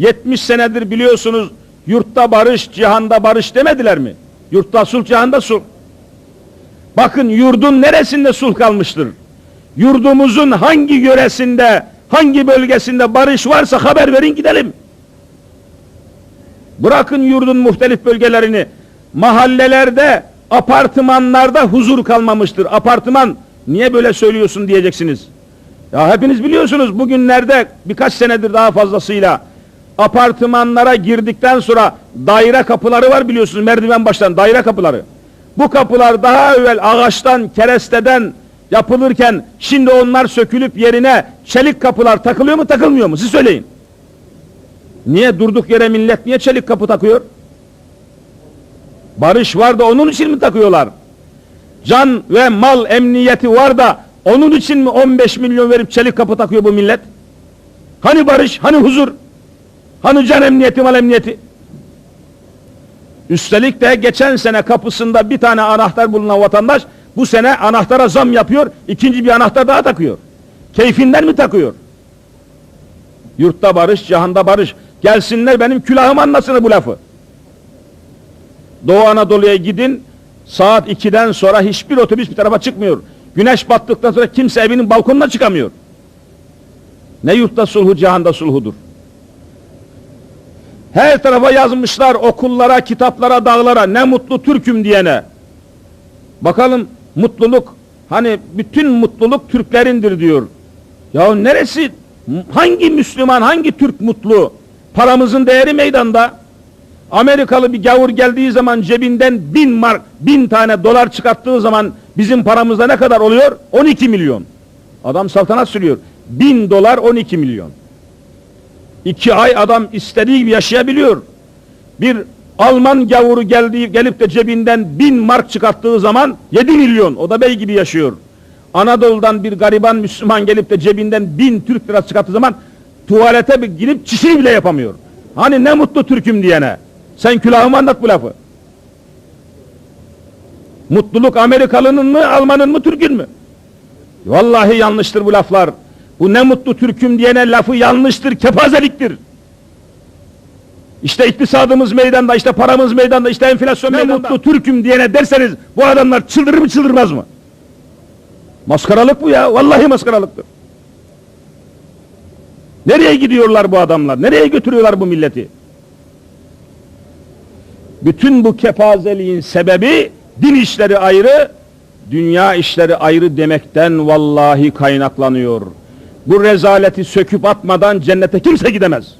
70 senedir biliyorsunuz yurtta barış, cihanda barış demediler mi? Yurtta sulh, cihanda sulh. Bakın yurdun neresinde sulh kalmıştır? Yurdumuzun hangi yöresinde, hangi bölgesinde barış varsa haber verin gidelim. Bırakın yurdun muhtelif bölgelerini. Mahallelerde, apartmanlarda huzur kalmamıştır. Apartman niye böyle söylüyorsun diyeceksiniz. Ya hepiniz biliyorsunuz bugünlerde birkaç senedir daha fazlasıyla apartmanlara girdikten sonra daire kapıları var biliyorsunuz merdiven baştan daire kapıları. Bu kapılar daha evvel ağaçtan, keresteden yapılırken şimdi onlar sökülüp yerine çelik kapılar takılıyor mu takılmıyor mu siz söyleyin. Niye durduk yere millet niye çelik kapı takıyor? Barış var da onun için mi takıyorlar? Can ve mal emniyeti var da onun için mi 15 milyon verip çelik kapı takıyor bu millet? Hani barış, hani huzur? Hani can emniyeti, mal emniyeti? Üstelik de geçen sene kapısında bir tane anahtar bulunan vatandaş bu sene anahtara zam yapıyor, ikinci bir anahtar daha takıyor. Keyfinden mi takıyor? Yurtta barış, cihanda barış. Gelsinler benim külahım anlasın bu lafı. Doğu Anadolu'ya gidin, saat 2'den sonra hiçbir otobüs bir tarafa çıkmıyor. Güneş battıktan sonra kimse evinin balkonuna çıkamıyor. Ne yurtta sulhu, cihanda sulhudur. Her tarafa yazmışlar okullara, kitaplara, dağlara ne mutlu Türk'üm diyene. Bakalım mutluluk hani bütün mutluluk Türklerindir diyor. Ya neresi hangi Müslüman hangi Türk mutlu? Paramızın değeri meydanda. Amerikalı bir gavur geldiği zaman cebinden bin mark, bin tane dolar çıkarttığı zaman bizim paramızda ne kadar oluyor? 12 milyon. Adam saltanat sürüyor. Bin dolar 12 milyon. İki ay adam istediği gibi yaşayabiliyor. Bir Alman gavuru geldiği, gelip de cebinden bin mark çıkarttığı zaman 7 milyon. O da bey gibi yaşıyor. Anadolu'dan bir gariban Müslüman gelip de cebinden bin Türk lirası çıkarttığı zaman tuvalete bir girip çişini bile yapamıyor. Hani ne mutlu Türk'üm diyene. Sen külahımı anlat bu lafı. Mutluluk Amerikalının mı, Almanın mı, Türk'ün mü? Vallahi yanlıştır bu laflar. Bu ne mutlu Türk'üm diyene lafı yanlıştır, kepazeliktir. İşte iktisadımız meydanda, işte paramız meydanda, işte enflasyon ne meydanda. mutlu Türk'üm diyene derseniz bu adamlar çıldırır mı çıldırmaz mı? Maskaralık bu ya, vallahi maskaralıktır. Nereye gidiyorlar bu adamlar? Nereye götürüyorlar bu milleti? Bütün bu kepazeliğin sebebi din işleri ayrı, dünya işleri ayrı demekten vallahi kaynaklanıyor. Bu rezaleti söküp atmadan cennete kimse gidemez.